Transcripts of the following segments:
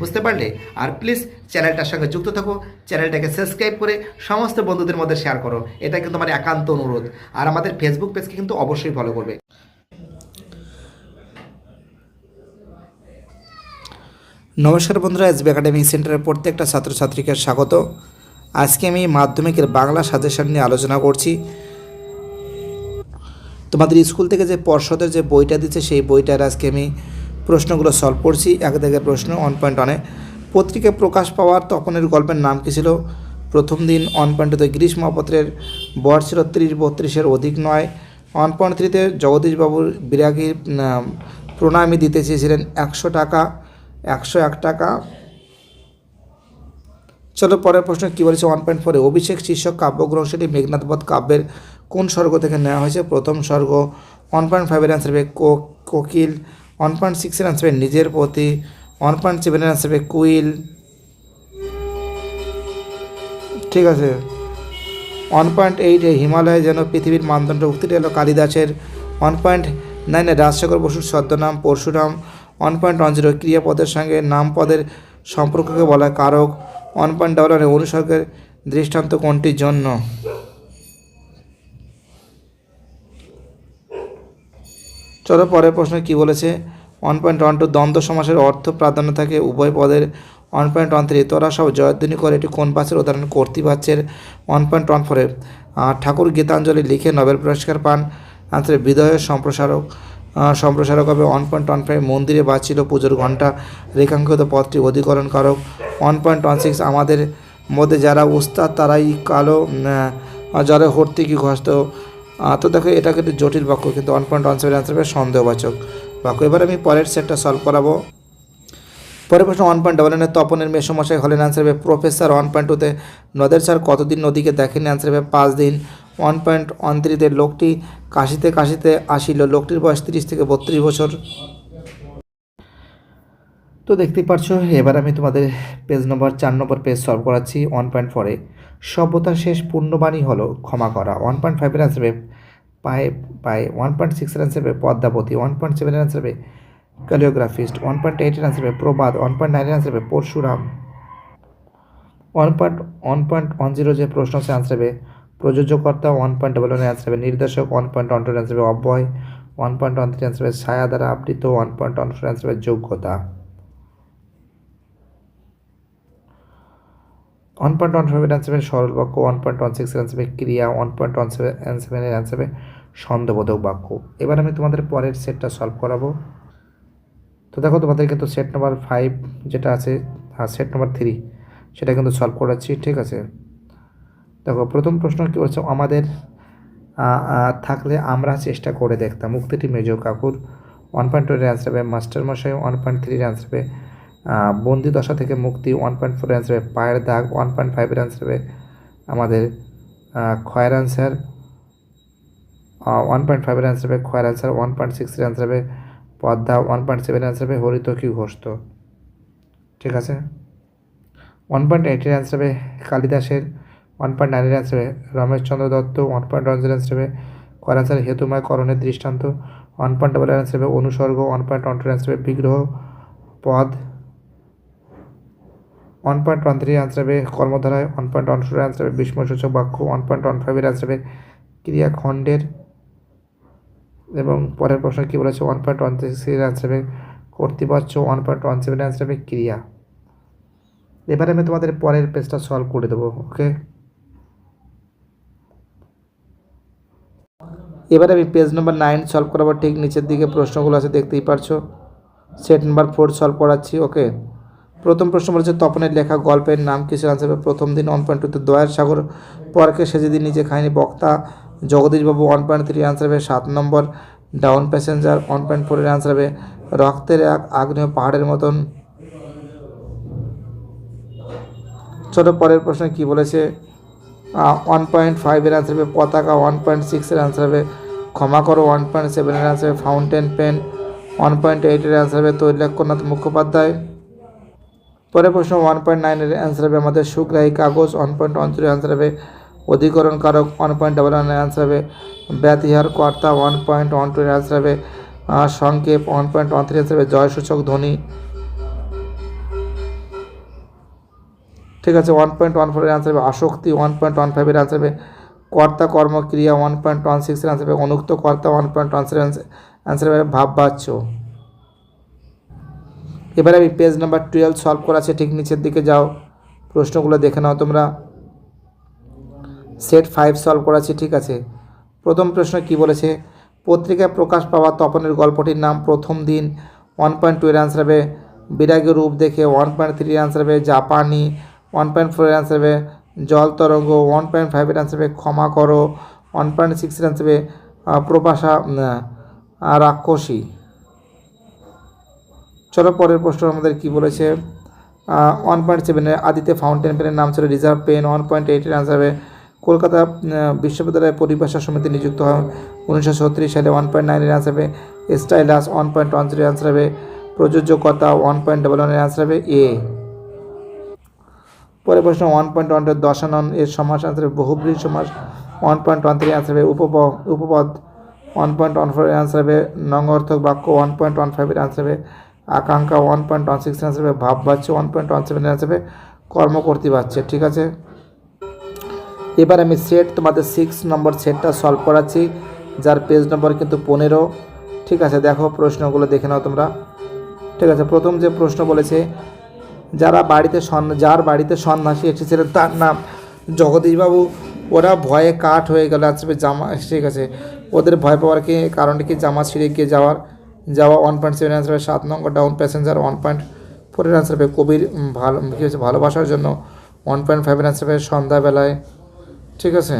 বুঝতে পারলে? আর প্লিজ চ্যানেলটার সঙ্গে যুক্ত থাকো। চ্যানেলটাকে সাবস্ক্রাইব করে সমস্ত বন্ধুদের মধ্যে শেয়ার করো। এটা কিন্তু আমার একান্ত অনুরোধ। আর আমাদের ফেসবুক পেজকে কিন্তু অবশ্যই ফলো করবে। নমস্কার বন্ধুরা এসবি একাডেমি সেন্টারের প্রত্যেকটা ছাত্রছাত্রীকে স্বাগত। আজকে আমি মাধ্যমিকের বাংলা সাজেশন নিয়ে আলোচনা করছি। তোমাদের স্কুল থেকে যে পর্ষদের যে বইটা দিচ্ছে, সেই বইটার আজকে আমি প্রশ্নগুলো সলভ করছি, এক দাগের প্রশ্ন ওয়ান পয়েন্ট ওয়ানে পত্রিকায় প্রকাশ পাওয়ার তখনের গল্পের নাম কী ছিল? প্রথম দিন ওয়ান পয়েন্ট টুতে গিরিশ মহাপাত্রের বর ছিল ত্রিশ বত্রিশের অধিক নয়। ওয়ান পয়েন্ট থ্রিতে জগদীশবাবুর বিরাগী প্রণামী দিতে চেয়েছিলেন একশো টাকা, একশো এক টাকা। চলো পরের প্রশ্ন কী বলেছে ওয়ান পয়েন্ট ফোরে অভিষেক শীর্ষক কাব্যগ্রন্থটি মেঘনাথবধ কাব্যের কোন স্বর্গ থেকে নেওয়া হয়েছে? প্রথম স্বর্গ ওয়ান পয়েন্ট ফাইভের অ্যান্সার হবে কোকিল ওয়ান পয়েন্ট সিক্সের অ্যান্সার হবে নিজের প্রতি ওয়ান পয়েন্ট সেভেনের অ্যান্সার হবে কুইল। ঠিক আছে। ওয়ান পয়েন্ট এইটে হিমালয় যেন পৃথিবীর মানদণ্ড উক্তিটি হলো কালিদাসের। ওয়ান পয়েন্ট নাইনে রাজশেখর বসুর ছদ্মনাম, Parashuram. One point one zero ক্রিয়াপদের সঙ্গে নাম পদের সম্পর্ককে বলা কারক। ওয়ান পয়েন্ট ডাবল ওয়ানে অনুসর্গের দৃষ্টান্ত কোনটির জন্য? চলো পরের প্রশ্ন কি বলেছে? ওয়ান পয়েন্ট ওয়ান টু দ্বন্দ্ব সমাসের অর্থ প্রাধান্য থাকে। উভয় পদের ওয়ান পয়েন্ট ওয়ান থ্রি তোরা সব জয়ধ্বনি করে এটি কোন পাশের উদাহরণ? কর্তৃপাচ্যের ওয়ান পয়েন্ট ওয়ান ফোরে ঠাকুর গীতাঞ্জলি লিখে নোবেল পুরস্কার পান। আনসারে বিদয়ের সম্প্রসারক সম্প্রসারক হবে ওয়ান পয়েন্ট ওয়ান ফাইভ মন্দিরে বাজছিল পুজোর ঘণ্টা। রেখাঙ্কিত পথটি অধিকরণ কারক। ওয়ান পয়েন্ট ওয়ান সিক্স আমাদের মধ্যে যারা উস্তাদ তারাই কালো জ্বরে হর্তিকি ঘস্ত আহ, তো দেখো এটা কিন্তু জটিল বাক্য কিন্তু one point one seven answer হবে সন্দেহবাচক। বাক্য এবার আমি পরের সেটটা সলভ করাবো। পরের প্রশ্ন ওয়ান পয়েন্ট ডাবল তপনের মেসমশাই হলেন অ্যান্সার হবে প্রফেসর ওয়ান পয়েন্ট টুতে নদের স্যার কতদিন নদীকে দেখেনি অ্যান্সার হবে পাঁচ দিন। ওয়ান পয়েন্ট ওয়ান থ্রিতে লোকটি কাশিতে কাশিতে আসিল। লোকটির বয়স তিরিশ থেকে বত্রিশ বছর। তো দেখতেই পারছ, এবার আমি তোমাদের পেজ নম্বর চার নম্বর পেজ সলভ করাচ্ছি ওয়ান পয়েন্ট ফোরে সভ্যতার শেষ পূর্ণবাণী হলো ক্ষমা করা। ওয়ান পয়েন্ট ফাইভের অ্যান্সার পায়ে পায়ে ওয়ান পয়েন্ট সিক্সের অ্যান্সার হবে পদ্মাবতী ওয়ান পয়েন্ট সেভেনের অ্যান্সার হবে ক্যালিওগ্রাফিস্ট ওয়ান পয়েন্ট এইটের অ্যান্সার হবে প্রবাদ ওয়ান পয়েন্ট নাইনের অ্যান্সার হবে Parashuram one point one point one zero যে প্রশ্ন আছে অ্যান্সার হবে প্রযোজ্যকর্তা ওয়ান পয়েন্ট ডবল ওয়ানের অ্যান্সার হবে নির্দেশক ওয়ান পয়েন্ট ওয়ান টুর অ্যান্সার হবে অব্যয় one point one three answer হবে ছায়া দ্বারা আবৃত one point one four answer হবে যোগ্যতা ওয়ান পয়েন্ট ওয়ান ফাইভের অ্যান্সার হবে সরল বাক্য ওয়ান পয়েন্ট ওয়ান সিক্সের অ্যান্সার হবে ক্রিয়া one point one seven answer হবে সন্দেহবোধক বাক্য। এবার আমি তোমাদের পরের সেটটা সলভ করাবো। তো দেখো, তোমাদের কিন্তু সেট নাম্বার ফাইভ যেটা আছে আর সেট নাম্বার থ্রি সেটা কিন্তু সলভ করাচ্ছি, ঠিক আছে? দেখো, প্রথম প্রশ্ন কী বলছে? আমাদের থাকলে আমরা চেষ্টা করে দেখতাম। মুক্তিটি মেজো কাকুর। ওয়ান পয়েন্ট টুয়ের অ্যান্সার হবে মাস্টার মশাই ওয়ান পয়েন্ট থ্রির অ্যান্সার হবে বন্দি দশা থেকে মুক্তি ওয়ান পয়েন্ট ফোর অ্যান্সার হবে পায়ের দাগ ওয়ান পয়েন্ট ফাইভের অ্যান্সার হবে আমাদের ক্ষয়ের অ্যান্সার ওয়ান পয়েন্ট ফাইভের অ্যান্সার হবে ক্ষয়ের অ্যান্সার ওয়ান পয়েন্ট সিক্সের অ্যান্সার হবে পদ্মা ওয়ান পয়েন্ট সেভেনের অ্যান্সার হবে হরিতকি ঘোষত ঠিক আছে ওয়ান পয়েন্ট এইটের অ্যান্সার হবে কালিদাসের ওয়ান পয়েন্ট নাইনের অ্যান্সার হবে Rameshchandra Dutt one point one zero answer হবে কর অ্যান্সার হেতুময় করণের দৃষ্টান্ত ওয়ান পয়েন্ট ডাবল অ্যান্সার হবে অনুসর্গ one point one two answer হবে বিগ্রহ পদ one point one three answer হবে কর্মধারায় one point one four answer হবে বিস্ময়সূচক বাক্য ওয়ান পয়েন্ট ওয়ান ফাইভের অ্যান্সার হবে ক্রিয়াখণ্ডের এবং পরের প্রশ্ন কী বলেছে? ওয়ান পয়েন্ট ওয়ান সিক্সের অ্যান্সার হবে কর্তৃপক্ষ one point one seven answer হবে ক্রিয়া। এবারে আমি তোমাদের পরের পেজটা সলভ করে দেবো ওকে এবারে আমি পেজ নাম্বার নাইন সলভ করাবো, ঠিক নিচের দিকে প্রশ্নগুলো আছে, দেখতেই পারছ। সেট নাম্বার ফোর সলভ করাচ্ছি ওকে প্রথম প্রশ্ন বলেছে, তপনের লেখা গল্পের নাম কিসের আনসার প্রথম দিন ওয়ান পয়েন্ট টুতে দয়ার সাগর, পরকে সেজে দিন নিজে খায়নি বক্তা। জগদীশবাবু ওয়ান পয়েন্ট থ্রি আনসার হবে সাত নম্বর ডাউন প্যাসেঞ্জার ওয়ান পয়েন্ট ফোরের আনসার হবে রক্তের এক আগ্নেয় পাহাড়ের মতন। ছোট পরের প্রশ্ন কি বলেছে? ওয়ান পয়েন্ট ফাইভের আনসার হবে পতাকা ওয়ান পয়েন্ট সিক্সের আনসার হবে ক্ষমা করো ওয়ান পয়েন্ট সেভেনের আনসার হবে ফাউন্টেন পেন ওয়ান পয়েন্ট এইটের আনসার হবে তৈলাক্যনাথ মুখোপাধ্যায়। পরের প্রশ্ন ওয়ান পয়েন্ট নাইনের অ্যান্সার হবে আমাদের সুগ্রাহী কাগজ ওয়ান পয়েন্ট থ্রি অ্যান্সার হবে অধিকরণ কারক ওয়ান পয়েন্ট ডাবল ওয়ানের অ্যান্সার হবে ব্যতিহার কর্তা one point one two answer হবে সংক্ষেপ one point one three answer হবে জয়সূচক ধ্বনি। ঠিক আছে ওয়ান পয়েন্ট ওয়ান ফোরের অ্যান্সার হবে আসক্তি ওয়ান পয়েন্ট ওয়ান ফাইভের অ্যান্সার হবে কর্তা কর্মক্রিয়া ওয়ান পয়েন্ট ওয়ান সিক্সের অ্যান্সার হবে অনুক্ত কর্তা one point one seven answer হবে ভাববাচ্য। এবারে আমি পেজ নাম্বার টুয়েলভ সলভ করা আছে ঠিক নিচের দিকে যাও, প্রশ্নগুলো দেখে নাও তোমরা। সেট ফাইভ সলভ করা আছে ঠিক আছে? প্রথম প্রশ্ন কি বলেছে? পত্রিকায় প্রকাশ পাওয়া তপনের গল্পটির নাম প্রথম দিন ওয়ান পয়েন্ট টু এর অ্যান্সার হবে বিরাগী রূপ দেখে ওয়ান পয়েন্ট থ্রি অ্যান্সার হবে জাপানি ওয়ান পয়েন্ট ফোর এর অ্যান্সার হবে জল তরঙ্গ ওয়ান পয়েন্ট ফাইভের অ্যান্সার হবে ক্ষমা করো ওয়ান পয়েন্ট সিক্সের অ্যান্সার হবে আহ, প্রবাসা রাক্ষসী। চলো পরের প্রশ্ন আমাদের কি বলেছে? ওয়ান পয়েন্ট সেভেনের আদিতে ফাউন্টেন পেনের নাম ছিল রিজার্ভ পেন ওয়ান পয়েন্ট এইটের আনসার হবে কলকাতা বিশ্ববিদ্যালয়ের পরিভাষা সমিতি নিযুক্ত হয় উনিশশো সালে ওয়ান পয়েন্ট নাইনের আনসার হবে। Stylus one point one three answer হবে। প্রযোজ্যকতা ওয়ান পয়েন্ট ডাবল ওয়ানের আনসার হবে এ পরের প্রশ্ন ওয়ান পয়েন্ট ওয়ান দশানন এর সমাস আনসার হবে। বহুব্রী সমাস one point one three answer হবে। উপপ, উপপদ one point one four answer হবে। নঙ্গর্থক বাক্য ওয়ান পয়েন্ট ওয়ান ফাইভের আনসার হবে। আকাঙ্ক্ষা one point one six answer হবে। ভাব বাচ্চা one point one seven answer হবে। কর্ম করতে পারছে ঠিক আছে? এবার আমি সেট তোমাদের সিক্স নম্বর সেটটা সলভ করাচ্ছি, যার পেজ নম্বর কিন্তু পনেরো। ঠিক আছে, দেখো প্রশ্নগুলো দেখে নাও তোমরা। ঠিক আছে, প্রথম যে প্রশ্ন বলেছে, যারা বাড়িতে যার বাড়িতে সন্ন্যাসী এসেছিলেন তার নাম জগদীশবাবু। ওরা ভয়ে কাঠ হয়ে গেল আচ্ছা জামা, ঠিক আছে। ওদের ভয় পাওয়ার কি কারণটা কি জামা ছিঁড়ে গিয়ে যাওয়ার? যাওয়া ওয়ান পয়েন্ট সেভেন আনসার সাত নম্বর ডাউন প্যাসেঞ্জার ওয়ান পয়েন্ট ফোরের আনসার হবে কবির ভালো, কী হচ্ছে ভালোবাসার জন্য ওয়ান পয়েন্ট ফাইভের আনসার হবে সন্ধ্যাবেলায়। ঠিক আছে।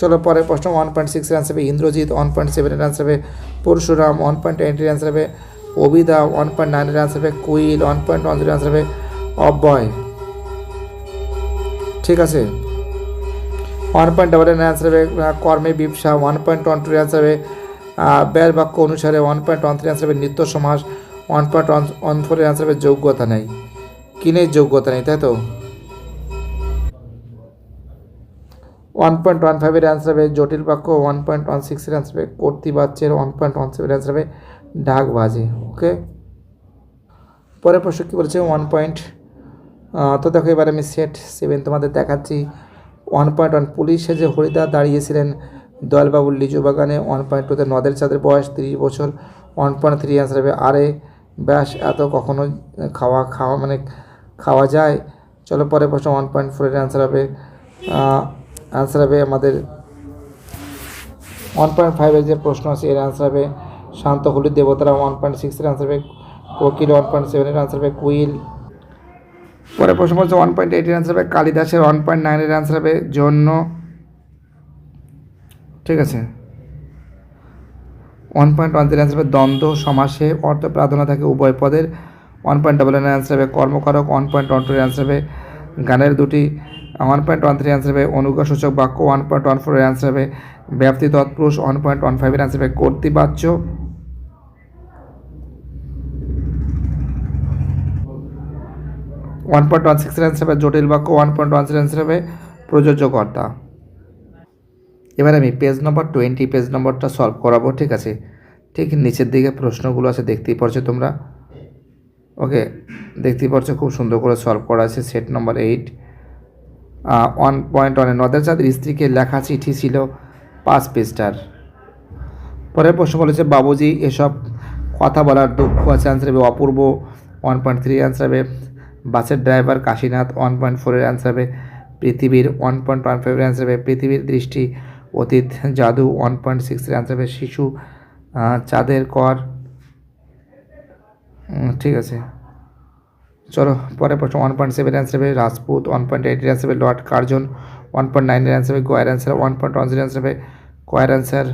চলো পরের প্রশ্ন ওয়ান পয়েন্ট সিক্সের আনসার হবে ইন্দ্রজিৎ ওয়ান পয়েন্ট সেভেনের আনসার হবে পরশুরাম ওয়ান পয়েন্ট এইটের আনসার হবে অবিদা ওয়ান পয়েন্ট নাইনের আনসার হবে quill one point one zero answer হবে অব্যয়। ঠিক আছে। ওয়ান পয়েন্ট ডাবল এর আনসার হবে কর্মে বিপসা one point one two answer হবে আহ, ব্যয় বাক্য অনুসারে one point one three answer হবে নিত্য সমাস ওয়ান পয়েন্ট ওয়ান ওয়ান ফোরের আনসার হবে যোগ্যতা নেই। কিনে যোগ্যতা নেই তাই তো? ওয়ান পয়েন্ট ওয়ান ফাইভের অ্যান্সার হবে, জটিল বাক্য ওয়ান পয়েন্ট ওয়ান সিক্সের অ্যান্সার হবে কর্তৃবাচ্যের one point one seven answer হবে ঢাক বাজে ওকে পরের প্রশ্ন কী বলেছে? ওয়ান পয়েন্ট তো দেখো এবার আমি সেট সেভেন তোমাদের দেখাচ্ছি। ওয়ান পয়েন্ট ওয়ান পুলিশে যে হরিদা দাঁড়িয়েছিলেন দয়ালবাবুর লিচু বাগানে ওয়ান পয়েন্ট টুতে নদের চাঁদের বয়স তিরিশ বছর ওয়ান পয়েন্ট থ্রি অ্যান্সার হবে, আরে ব্যাস, এত কখনো খাওয়া খাওয়া মানে খাওয়া যায়? চলো পরে প্রশ্ন ওয়ান পয়েন্ট ফোরের অ্যান্সার হবে। অ্যান্সার হবে আমাদের ওয়ান পয়েন্ট ফাইভের যে প্রশ্ন আছে, এর অ্যান্সার হবে শান্ত হলুদ দেবতারা ওয়ান পয়েন্ট সিক্সের অ্যান্সার হবে কোকিল ওয়ান পয়েন্ট সেভেনের অ্যান্সার হবে কুইল। পরে প্রশ্ন বলছে ওয়ান পয়েন্ট এইটের অ্যান্সার হবে কালিদাসের ওয়ান পয়েন্ট নাইনের অ্যান্সার হবে জন্য। ঠিক আছে। ওয়ান পয়েন্ট ওয়ান থ্রির অ্যান্সার হবে দ্বন্দ্ব, সমাসে, অর্থ প্রার্থনা থাকে উভয় পদের। ওয়ান পয়েন্ট ডাবল অ্যান্সার হবে কর্মকারক ওয়ান পয়েন্ট ওয়ান টুর অ্যান্সার হবে গানের দুটি one point one three answer হবে অনুজ্ঞাসূচক বাক্য ওয়ান পয়েন্ট ওয়ান ফোরের অ্যান্সার হবে ব্যাপ্তি তৎপুরুষ ওয়ান পয়েন্ট ওয়ান ফাইভের অ্যান্সার হবে কর্তৃবাচ্য। ওয়ান পয়েন্ট ওয়ান সিক্সের অ্যান্সার হবে জটিল বাক্য one point one six answer হবে প্রযোজ্যকর্তা। এবার আমি পেজ নম্বর টোয়েন্টি পেজ নম্বরটা সলভ করাবো, ঠিক আছে? ঠিক নিচের দিকে প্রশ্নগুলো আছে, দেখতেই পারছ তোমরা? ওকে দেখতেই পারছ খুব সুন্দর করে সলভ করা আছে set number eight one point ওয়ানে নদের চাঁদের স্ত্রীকে লেখা চিঠি ছিল পাঁচ পেজটার পরের প্রশ্ন বলেছে, বাবুজি, এসব কথা বলার দুঃখ আছে। অ্যান্সার হবে, অপূর্ব। ওয়ান পয়েন্ট থ্রি অ্যান্সার হবে, বাসের ড্রাইভার কাশীনাথ। ওয়ান পয়েন্ট ফোরের অ্যান্সার হবে, পৃথিবীর। ওয়ান পয়েন্ট ওয়ান ফাইভের অ্যান্সার হবে, পৃথিবীর দৃষ্টি অতীত জাদু। ওয়ান পয়েন্ট সিক্সের অ্যান্সার হবে, শিশু চাঁদের কর। ঠিক আছে। চলো পরে প্রশ্ন ওয়ান পয়েন্ট সেভেন অ্যান্সার হবে Rajput one point eight answer হবে লর্ড কার্জন ওয়ান পয়েন্ট নাইনের অ্যান্সার হবে গোয়ার answer one point one zero answer হবে কোয়ার answer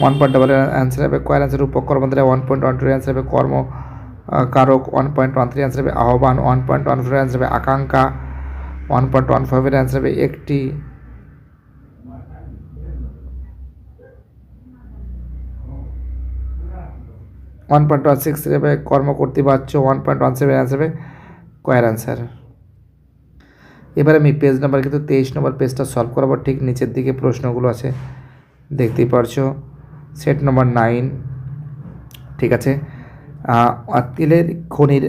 one point double answer হবে কোয়ার answer উপকর্মধারা one point one two answer হবে কর্ম আহ, কারক one point one three answer হবে আহ্বান one point one four answer হবে আকাঙ্ক্ষা ওয়ান পয়েন্ট ওয়ান ফাইভের অ্যান্সার হবে একটি। ওয়ান পয়েন্ট ওয়ান সিক্স হবে কর্ম করতে পারছ ওয়ান পয়েন্ট ওয়ান সেভেন হবে কয়ার অ্যান্সার এবার আমি পেজ নাম্বার কিন্তু তেইশ নম্বর পেজটা সলভ করাবো, ঠিক নিচের দিকে প্রশ্নগুলো আছে, দেখতেই পারছ। সেট নম্বর নাইন ঠিক আছে। তেলের খনির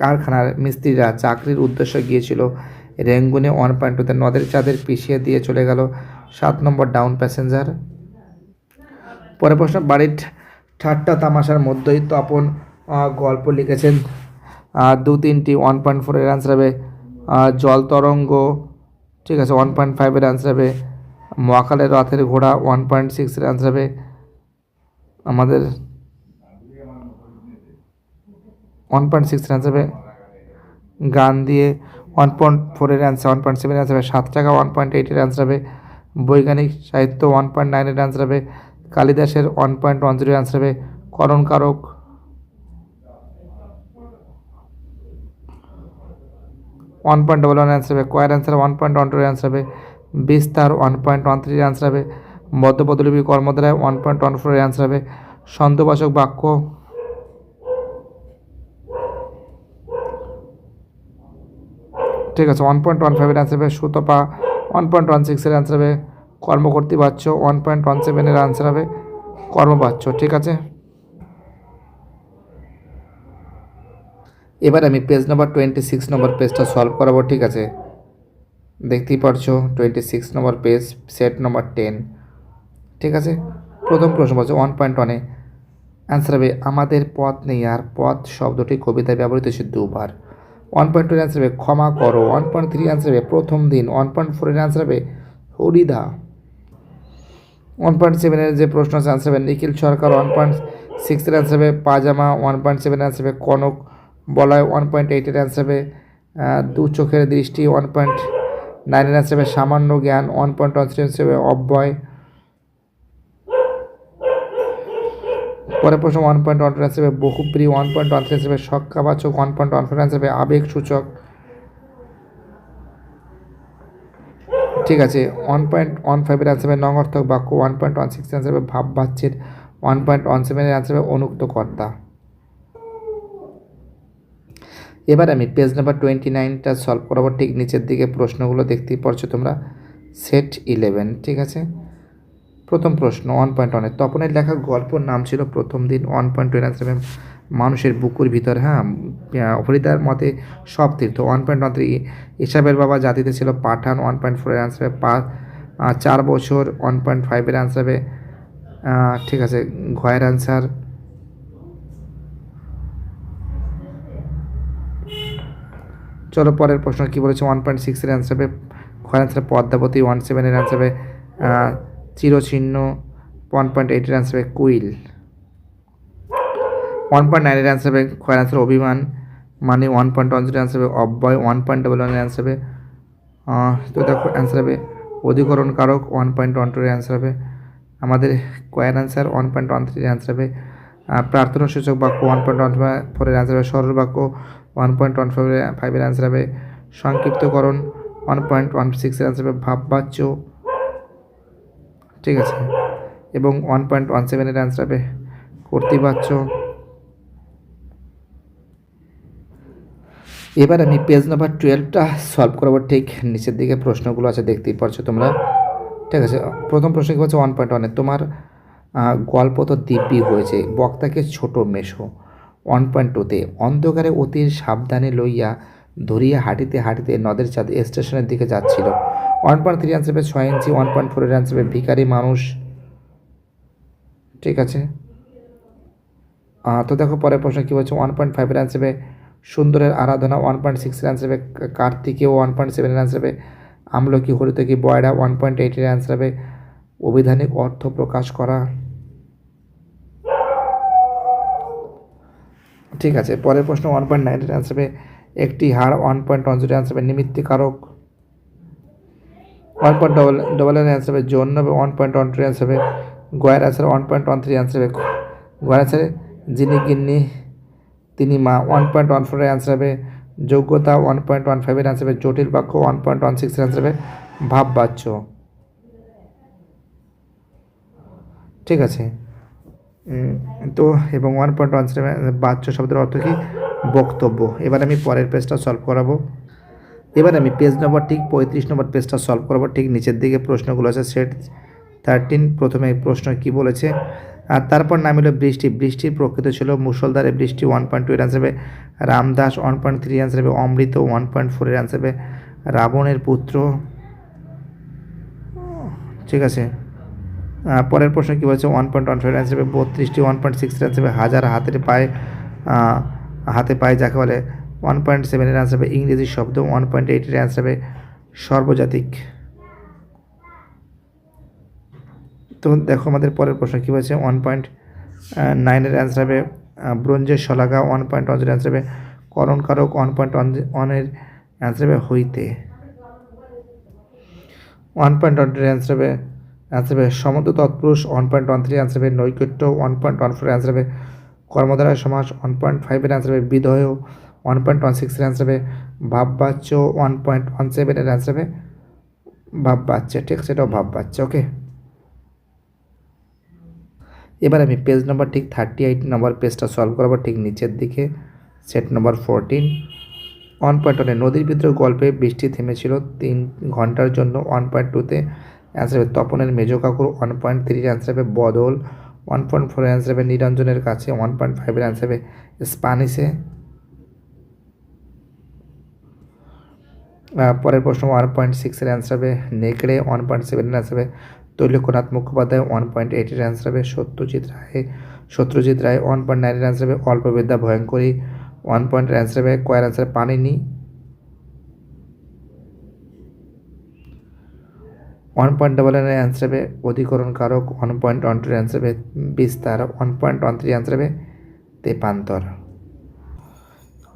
কারখানার মিস্ত্রিরা চাকরির উদ্দেশ্যে গিয়েছিল, রেঙ্গুনে ওয়ান পয়েন্ট টুতে নদের চাঁদের পিছিয়ে দিয়ে চলে গেল, সাত নম্বর ডাউন প্যাসেঞ্জার পরে প্রশ্ন, বাড়ির ঠাট্টা তামাশার মধ্যেই তপন গল্প লিখেছেন। দু তিনটি ওয়ান পয়েন্ট ফোরের অ্যান্সার হবে জল তরঙ্গ, ঠিক আছে ওয়ান পয়েন্ট ফাইভের অ্যান্সার হবে, মহাকালের রথের ঘোড়া ওয়ান পয়েন্ট সিক্সের অ্যান্সার হবে, আমাদের ওয়ান পয়েন্ট সিক্সের অ্যান্সার হবে, গান দিয়ে ওয়ান পয়েন্ট ফোরের answer one point seven answer হবে সাত টাকা ওয়ান পয়েন্ট এইটের অ্যান্সার হবে, বৈজ্ঞানিক সাহিত্য ওয়ান পয়েন্ট নাইনের অ্যান্সার হবে কালিদাসের one point one zero answer হবে করণ কারক। One point double one answer হবে কয়ের answer one point one two answer হবে, বিস্তার ওয়ান পয়েন্ট ওয়ান থ্রির অ্যান্সার হবে, মধ্যপদলিপি কর্মধারায় ওয়ান পয়েন্ট ওয়ান ফোরের অ্যান্সার হবে, ছন্দবাচক বাক্য। ঠিক আছে ওয়ান পয়েন্ট ওয়ান ফাইভের অ্যান্সার হবে সুতপা ওয়ান পয়েন্ট ওয়ান সিক্সের অ্যান্সার হবে কর্মকর্তী বাচ্চ ওয়ান পয়েন্ট ওয়ান সেভেনের অ্যান্সার হবে কর্মবাচ্য ঠিক আছে? এবার আমি page number twenty six number পেজটা সলভ করাবো, ঠিক আছে? দেখতেই পারছ twenty six number page set number ten ঠিক আছে? প্রথম প্রশ্ন বলছে ওয়ান পয়েন্ট ওয়ানে অ্যান্সার হবে, আমাদের পথ নেই আর পথ শব্দটি কবিতায় ব্যবহৃত হয়েছে দুবার। ওয়ান পয়েন্ট টুর অ্যান্সার হবে, ক্ষমা করো ওয়ান পয়েন্ট থ্রি অ্যান্সার হবে, প্রথম দিন ওয়ান পয়েন্ট ফোরের অ্যান্সার হবে, হরিদা ওয়ান পয়েন্ট সেভেনের যে প্রশ্ন আছে অ্যান্সার হবে নিখিল সরকার ওয়ান পয়েন্ট সিক্সের অ্যান্সার হবে পাজামা ওয়ান পয়েন্ট সেভেন অ্যান্সার হবে কনক বলয় ওয়ান পয়েন্ট এইটের অ্যান্সার হবে দু চোখের দৃষ্টি ওয়ান পয়েন্ট নাইনের অ্যান্সার হবে সামান্য জ্ঞান one point one three answer হবে অব্যয়। পরে প্রশ্ন one point one two answer হবে বহুপ্রিয় one point one three answer হবে সক্কাবাচক one point one four answer হবে আবেগ সূচক ঠিক আছে ওয়ান পয়েন্ট ওয়ান ফাইভের অ্যান্সার হবে নঙর্থক বাক্য one point one six answer হবে ভাব বাচ্চের ওয়ান পয়েন্ট ওয়ান সেভেনের অ্যান্সার হবে অনুক্ত কর্তা এবার আমি পেজ নাম্বার টোয়েন্টি নাইনটা সলভ করাবো ঠিক নিচের দিকে প্রশ্নগুলো দেখতেই পারছ তোমরা। সেট ইলেভেন ঠিক আছে? প্রথম প্রশ্ন ওয়ান পয়েন্ট ওয়ানের তপনের লেখা গল্পর নাম ছিল প্রথম দিন ওয়ান পয়েন্ট টু অ্যান্সার হবে মানুষের বুকুর ভিতর হ্যাঁ? হরিদার মতে সব তীর্থ। ওয়ান পয়েন্ট ওয়ান থ্রি ইসাবের বাবা জাতিতে ছিল পাঠান ওয়ান পয়েন্ট ফোরের অ্যান্সার হবে পাঁচ চার বছর ওয়ান পয়েন্ট ফাইভের অ্যান্সার হবে ঠিক আছে, ঘয়ের অ্যান্সার চলো পরের প্রশ্ন, কী বলেছে? ওয়ান পয়েন্ট সিক্সের অ্যান্সার হবে ঘয়ের অ্যান্সার পদ্মাবতী ওয়ান সেভেনের অ্যান্সার হবে চিরচিহ্ন ওয়ান পয়েন্ট এইটের অ্যান্সার হবে কুইল। ওয়ান পয়েন্ট নাইনের অ্যান্সার হবে খয়ের অ্যান্সার অভিমান মানে one point one zero answer হবে অব্যয় ওয়ান পয়েন্ট ডবল ওয়ানের অ্যান্সার হবে তো দেখো অ্যান্সার হবে অধিকরণ কারক ওয়ান পয়েন্ট ওয়ান টুর অ্যান্সার হবে আমাদের কয়ের অ্যান্সার ওয়ান পয়েন্ট ওয়ান থ্রির অ্যান্সার হবে প্রার্থনা সূচক বাক্য ওয়ান পয়েন্ট ওয়ান ফোরের অ্যান্সার হবে সরল বাক্য ওয়ান পয়েন্ট ওয়ান ফাইভের ফাইভের অ্যান্সার হবে সংক্ষিপ্তকরণ ওয়ান পয়েন্ট ওয়ান সিক্সের অ্যান্সার হবে ভাববাচ্য, ঠিক আছে? এবং ওয়ান পয়েন্ট ওয়ান সেভেনের অ্যান্সার হবে কর্তৃবাচ্য এবার আমি পেজ নাম্বার টুয়েলভটা সলভ করাবো। ঠিক নিচের দিকে প্রশ্নগুলো আছে, দেখতেই পারছ তোমরা। ঠিক আছে, প্রথম প্রশ্ন কি হচ্ছে? ওয়ান পয়েন্ট ওয়ানে তোমার গল্প তো দিব্যি হয়েছে, বক্তাকে ছোট মেশো। ওয়ান পয়েন্ট টুতে অন্ধকারে অতির সাবধানে লইয়া ধরিয়া হাঁটিতে হাঁটিতে নদের চাঁদ স্টেশনের দিকে যাচ্ছিল। ওয়ান পয়েন্ট থ্রি হবে ছয় ইঞ্চি ওয়ান পয়েন্ট ফোরের অ্যান্সার হবে ভিখারি মানুষ। ঠিক আছে? তো দেখো পরের প্রশ্ন কী বলছে ওয়ান পয়েন্ট ফাইভের হবে সুন্দরের আরাধনা ওয়ান পয়েন্ট সিক্স অ্যান্সার হবে কার্তিকেও ওয়ান পয়েন্ট সেভেন অ্যান্সার হবে আমলকি হরিতকি বয়রা ওয়ান পয়েন্ট এইটের অ্যান্সার হবে অভিধানিক অর্থ প্রকাশ করা। ঠিক আছে, পরের প্রশ্ন ওয়ান পয়েন্ট নাইনের অ্যান্সার হবে একটি হার one point one zero answer হবে নিমিত্তিকারক। ওয়ান পয়েন্ট ডবল ডবল এর অ্যান্সার হবে জন্য হবে one point one two answer হবে গোয়ার answer one point one three answer হবে গোয়ার অ্যান্সারে যিনি গিন্নি তিনি মা ওয়ান পয়েন্ট ওয়ান ফোরের অ্যান্সার হবে যোগ্যতা ওয়ান পয়েন্ট ওয়ান ফাইভের অ্যান্সার হবে জটিল বাক্য ওয়ান পয়েন্ট ওয়ান সিক্সের অ্যান্সার হবে ভাব বাচ্য ঠিক আছে? তো এবং ওয়ান পয়েন্ট ওয়ান সেভেন শব্দের অর্থ কি? বক্তব্য। এবার আমি পরের পেজটা সলভ করাবো। এবার আমি পেজ নম্বর ঠিক পঁয়ত্রিশ নম্বর পেজটা সলভ করাবো। ঠিক নিচের দিকে প্রশ্নগুলো আছে সেট থার্টিন প্রথমে প্রশ্ন কি বলেছে? আর তারপর নাম হলো বৃষ্টি। বৃষ্টির প্রকৃত ছিল মুসলধারে বৃষ্টি ওয়ান পয়েন্ট টু এর অ্যান্সার হবে Ramdas one point three answer হবে অমৃত ওয়ান পয়েন্ট ফোরের অ্যান্সার হবে রাবণের পুত্র। ঠিক আছে। পরের প্রশ্ন কী বলছে? One point one five answer হবে বত্রিশটি ওয়ান পয়েন্ট সিক্স অ্যান্সার হবে হাজার হাতের পায়ে হাতে পায়ে যাকে বলে ওয়ান পয়েন্ট সেভেনের অ্যান্সার হবে ইংরেজি শব্দ ওয়ান পয়েন্ট এইটের অ্যান্সার হবে সর্বজাতিক। তো দেখো আমাদের পরের প্রশ্ন কী বলছে? ওয়ান পয়েন্ট নাইনের অ্যান্সার হবে ব্রোঞ্জের শলাকা ওয়ান পয়েন্ট ওয়ানের অ্যান্সার হবে, করণকারক ওয়ান পয়েন্ট ওয়ানের অ্যান্সার হবে হইতে। ওয়ান পয়েন্ট ওয়ান অ্যান্সার হবে অ্যান্সার হবে সমুদ্র তৎপুরুষ one point one three answer হবে নৈকট্য one point one four answer হবে কর্মধারা সমাস ওয়ান পয়েন্ট ফাইভের অ্যান্সার হবে বিধেয় ওয়ান পয়েন্ট ওয়ান সিক্সের অ্যান্সার হবে ভাববাচ্য ওয়ান পয়েন্ট ওয়ান সেভেনের অ্যান্সার হবে ভাববাচ্য, ঠিক এটাও ভাববাচ্য ওকে এবার আমি পেজ নাম্বার ঠিক থার্টি এইট নম্বর পেজটা সলভ করাবো ঠিক নিচের দিকে set number fourteen one point ওয়ানে নদীর ভিতরে গল্পে বৃষ্টি থেমেছিল তিন ঘণ্টার জন্য। ওয়ান পয়েন্ট টুতে অ্যান্সার হবে তপনের মেজ কাকুর ওয়ান পয়েন্ট থ্রির অ্যান্সার হবে বদল। ওয়ান পয়েন্ট ফোরের অ্যান্সার হবে নিরঞ্জনের কাছে। ওয়ান পয়েন্ট ফাইভের অ্যান্সার হবে স্প্যানিশে। আহ, পরের প্রশ্ন ওয়ান পয়েন্ট সিক্সের অ্যান্সার হবে নেকড়ে ওয়ান পয়েন্ট সেভেনের অ্যান্সার হবে তৈলকনাথ মুখোপাধ্যায় ওয়ান পয়েন্ট এইটের অ্যান্সার হবে সত্যজিৎ রায় সত্যজিৎ রায় ওয়ান পয়েন্ট নাইনের অ্যান্সার হবে অল্পবিদ্যা ভয়ঙ্করী ওয়ান পয়েন্টের অ্যান্সার হবে কয়ের answer Panini. One point double এর অ্যান্সার হবে অধিকরণ কারক ওয়ান পয়েন্ট ওয়ান টুর অ্যান্সার হবে বিস্তার one point one three answer হবে তেপান্তর।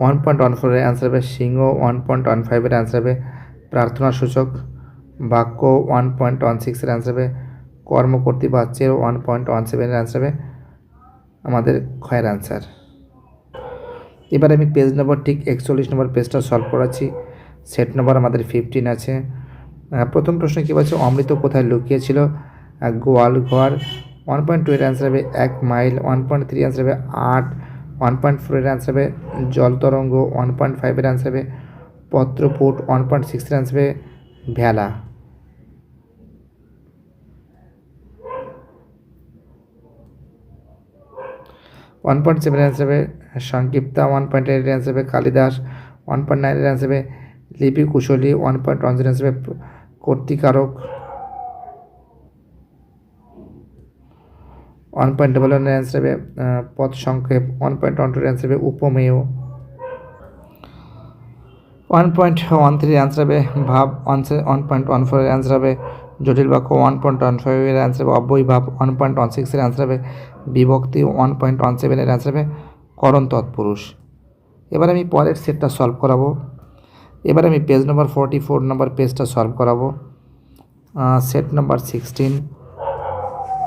ওয়ান পয়েন্ট ওয়ান ফোরের অ্যান্সার হবে সিংহ ওয়ান পয়েন্ট ওয়ান ফাইভের অ্যান্সার হবে প্রার্থনা সূচক। বাক্য ওয়ান পয়েন্ট ওয়ান সিক্সের অ্যান্সার হবে কর্মকর্তী বাচ্চের ওয়ান পয়েন্ট ওয়ান সেভেনের অ্যান্সার হবে, আমাদের ক্ষয়ের অ্যান্সার এবার আমি পেজ নম্বর ঠিক একচল্লিশ নম্বর পেজটা সলভ করাচ্ছি সেট নম্বর আমাদের ফিফটিন আছে। প্রথম প্রশ্ন কী বলছে? অমৃত কোথায় লুকিয়েছিল? গোয়াল ঘর ওয়ান পয়েন্ট টু এর অ্যান্সার হবে এক mile one point three answer হবে আট ওয়ান পয়েন্ট ফোরের অ্যান্সার হবে জল তরঙ্গ ওয়ান পয়েন্ট ফাইভের অ্যান্সার হবে পত্রপুট ওয়ান পয়েন্ট সিক্সের অ্যান্সার হবে ভেলা। ওয়ান পয়েন্ট সেভেন অ্যান্সার হবে সংক্ষিপ্তা ওয়ান পয়েন্ট এইট অ্যান্সার হবে কালিদাস ওয়ান পয়েন্ট নাইনের অ্যান্সার হবে লিপি কুশলী one point one zero answer হবে কর্তিকারক ওয়ান পয়েন্ট ডবল ওয়ানের অ্যান্সার হবে পদ সংক্ষেপ ওয়ান পয়েন্ট ওয়ান টুর অ্যান্সার হবে উপমেয় ওয়ান পয়েন্ট ওয়ান থ্রির অ্যান্সার হবে ভাব ওয়ান ওয়ান পয়েন্ট ওয়ান ফোরের অ্যান্সার হবে জটিল বাক্য ওয়ান পয়েন্ট ওয়ান ফাইভের অ্যান্সার হবে অব্যয় ভাব ওয়ান পয়েন্ট ওয়ান সিক্সের অ্যান্সার হবে, বিভক্তি ওয়ান পয়েন্ট ওয়ান সেভেনের অ্যান্সার হবে, করণ তৎপুরুষ। এবার আমি পরের সেটটা সলভ করাবো। এবার আমি page number forty four number পেজটা সলভ করাবো সেট নম্বর সিক্সটিন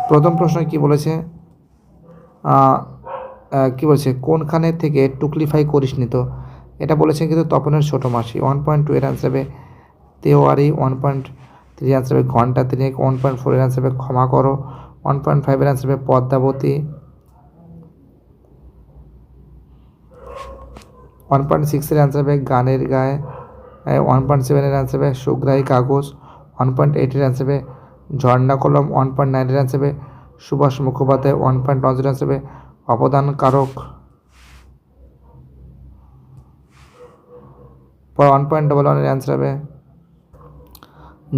প্রথম প্রশ্ন কি বলেছে? কি বলছে? কোনখানে থেকে টুকলিফাই করিস নি তো? এটা বলেছেন কিন্তু তপনের ছোটো মাসি। ওয়ান পয়েন্ট টু এর অ্যান্সার হবে, Tewari one point three answer হবে ঘণ্টা তিনেক ওয়ান পয়েন্ট ফোরের অ্যান্সার হবে ক্ষমা করো। ওয়ান পয়েন্ট ফাইভের অ্যান্সার হবে পদ্মাবতী। ওয়ান পয়েন্ট সিক্সের অ্যান্সার হবে গানের গায়ে। ওয়ান পয়েন্ট সেভেনের অ্যান্সার হবে সুগ্রাহী কাগজ। ওয়ান পয়েন্ট এইটের অ্যান্সার হবে ঝর্ণা কলম। ওয়ান পয়েন্ট নাইনের অ্যান্সার হবে Subhash Mukhopadhyay. One point one zero answer হবে অবদানকারক। পর ওয়ান পয়েন্ট ডবল ওয়ানের অ্যান্সার হবে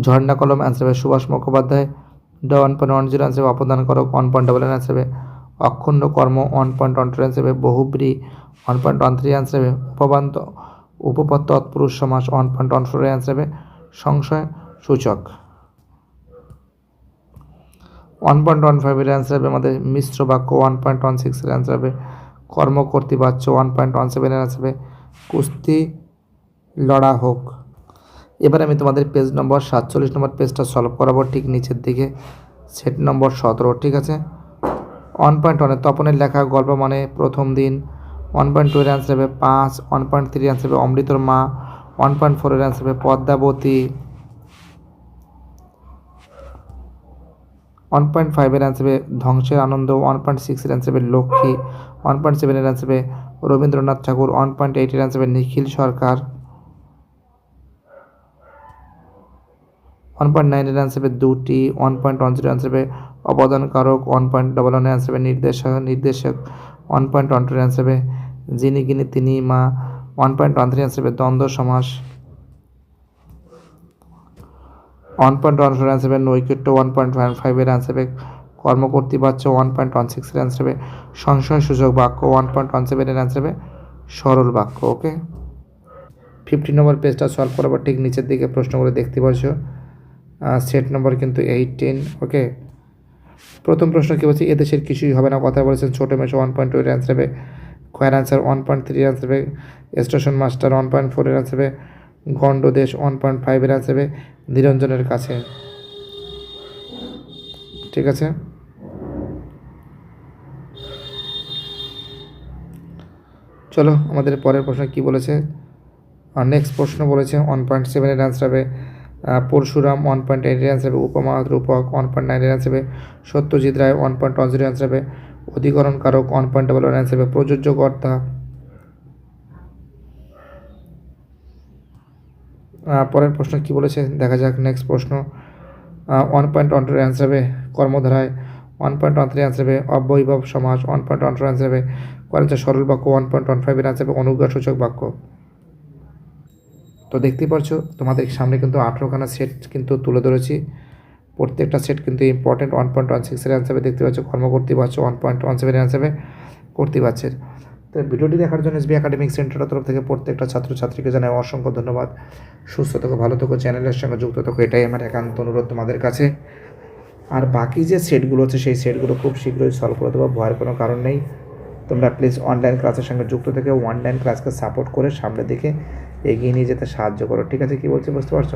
ঝর্ণা কলম অ্যান্সার হবে সুভাষ মুখোপাধ্যায়, ড one point one zero answer হবে অপদানকারক ওয়ান পয়েন্ট ডবল অ্যান্সার হবে অক্ষুণ্ণ কর্ম, one point one two answer হবে বহুব্রী, one point one three answer হবে উপবান্ত উপপদ তৎপুরুষ সমাস, ওয়ান পয়েন্ট ওয়ান ফোরের অ্যান্সার হবে সংশয় সূচক। ওয়ান পয়েন্ট ওয়ান ফাইভের অ্যান্সার হবে আমাদের মিশ্র বাক্য, ওয়ান পয়েন্ট ওয়ান সিক্সের অ্যান্সার হবে কর্ম কর্তৃপাচ্য ওয়ান পয়েন্ট ওয়ান সেভেনের আনসার হবে কুস্তি লড়া হোক। এবার আমি তোমাদের পেজ নম্বর সাতচল্লিশ নম্বর পেজটা সলভ করাবো ঠিক নিচের দিকে। সেট নম্বর সতেরো, ঠিক আছে? ওয়ান পয়েন্ট ওয়ানে তপনের লেখা গল্প মানে প্রথম দিন। ওয়ান পয়েন্ট টু এর অ্যান্সার হবে পাঁচ ওয়ান পয়েন্ট থ্রি অ্যান্সার হবে অমৃতর মা ওয়ান পয়েন্ট ফোরের অ্যান্সার হবে পদ্মাবতী। ওয়ান পয়েন্ট ফাইভের অ্যান্সার হবে ধ্বংসের আনন্দ ওয়ান পয়েন্ট সিক্সের অ্যান্সার হবে লক্ষ্মী ওয়ান পয়েন্ট সেভেনের অ্যান্সার হবে রবীন্দ্রনাথ ঠাকুর ওয়ান পয়েন্ট এইটের অ্যান্সার হবে নিখিল সরকার। ওয়ান পয়েন্ট নাইনের অ্যান্সার হবে দুটি one point one zero answer হবে অবদানকারক ওয়ান পয়েন্ট ডবল ওয়ানের অ্যান্সার হবে নির্দেশক নির্দেশক ওয়ান পয়েন্ট ওয়ান টুর অ্যান্সার হবে যিনি গিনি তিনি মা one point one three answer হবে দ্বন্দ্ব সমাস one point one four answer হবে নৈকট্য ওয়ান পয়েন্ট ওয়ান ফাইভের অ্যান্সার হবে কর্মকর্তৃপাচ্য ওয়ান পয়েন্ট ওয়ান সিক্সের অ্যান্সার হবে সংশয় সূচক বাক্য ওয়ান পয়েন্ট ওয়ান সেভেনের অ্যান্সার হবে সরল বাক্য ওকে ফিফটি নম্বর পেজটা সলভ করার ঠিক নিচের দিকে প্রশ্নগুলো দেখতে পাচ্ছ সেট নম্বর কিন্তু এইটিন ওকে প্রথম প্রশ্ন কী বলছে? এদেশের কিছুই হবে না, কথা বলেছেন ছোটো মেশো ওয়ান পয়েন্ট টু এর অ্যান্সার হবে কয়ের answer one point three answer হবে স্টেশন মাস্টার ওয়ান পয়েন্ট ফোরের অ্যান্সার হবে গণ্ডদেশ ওয়ান পয়েন্ট ফাইভের অ্যান্সার হবে নিরঞ্জনের কাছে। ঠিক আছে? চলো, আমাদের পরের প্রশ্ন কি বলেছে? আর নেক্সট প্রশ্ন বলেছে ওয়ান পয়েন্ট সেভেনের অ্যান্সার হবে পরশুরাম ওয়ান পয়েন্ট এইটের অ্যান্সার হবে উপমা রূপক ওয়ান পয়েন্ট নাইন অ্যান্সার হবে Satyajit Ray one point one zero answer হবে অধিকরণ কারক ওয়ান পয়েন্ট ডাবল অ্যান্সার হবে প্রযোজ্য কর্তা পরের প্রশ্ন কি বলেছে? দেখা যাক নেক্সট প্রশ্ন ওয়ান পয়েন্ট ওয়ান টুর অ্যান্সার হবে কর্মধারায় one point one three answer হবে অবৈভব সমাজ one point one four answer হবে সরল বাক্য ওয়ান পয়েন্ট ওয়ান ফাইভের অ্যান্সার হবে অনুজ্ঞা সূচক বাক্য। তো দেখতেই পারছ, তোমাদের সামনে কিন্তু আঠেরোখানা সেট কিন্তু তুলে ধরেছি। প্রত্যেকটা সেট কিন্তু ইম্পর্টেন্ট ওয়ান পয়েন্ট ওয়ান সিক্সের অ্যান্সার দেখতে পাচ্ছ, কর্ম করতে পারছ ওয়ান পয়েন্ট ওয়ান সেভেনের অ্যান্সার করতে পারছে। তো ভিডিওটি দেখার জন্য এসবি একাডেমিক সেন্টারের তরফ থেকে প্রত্যেকটা ছাত্রছাত্রীকে জানাই অসংখ্য ধন্যবাদ। সুস্থ থেকো, ভালো থেকো, চ্যানেলের সঙ্গে যুক্ত থেকো, এটাই আমার একান্ত অনুরোধ তোমাদের কাছে। আর বাকি যে সেটগুলো আছে, সেই সেটগুলো খুব শীঘ্রই সলভ করে দেবো, ভয়ের কোনো কারণ নেই। তোমরা প্লিজ অনলাইন ক্লাসের সঙ্গে যুক্ত থেকে অনলাইন ক্লাসকে সাপোর্ট করে সামনের দিকে এগিয়ে নিয়ে যেতে সাহায্য করো। ঠিক আছে? কি বলছি? বুঝতে পারছ?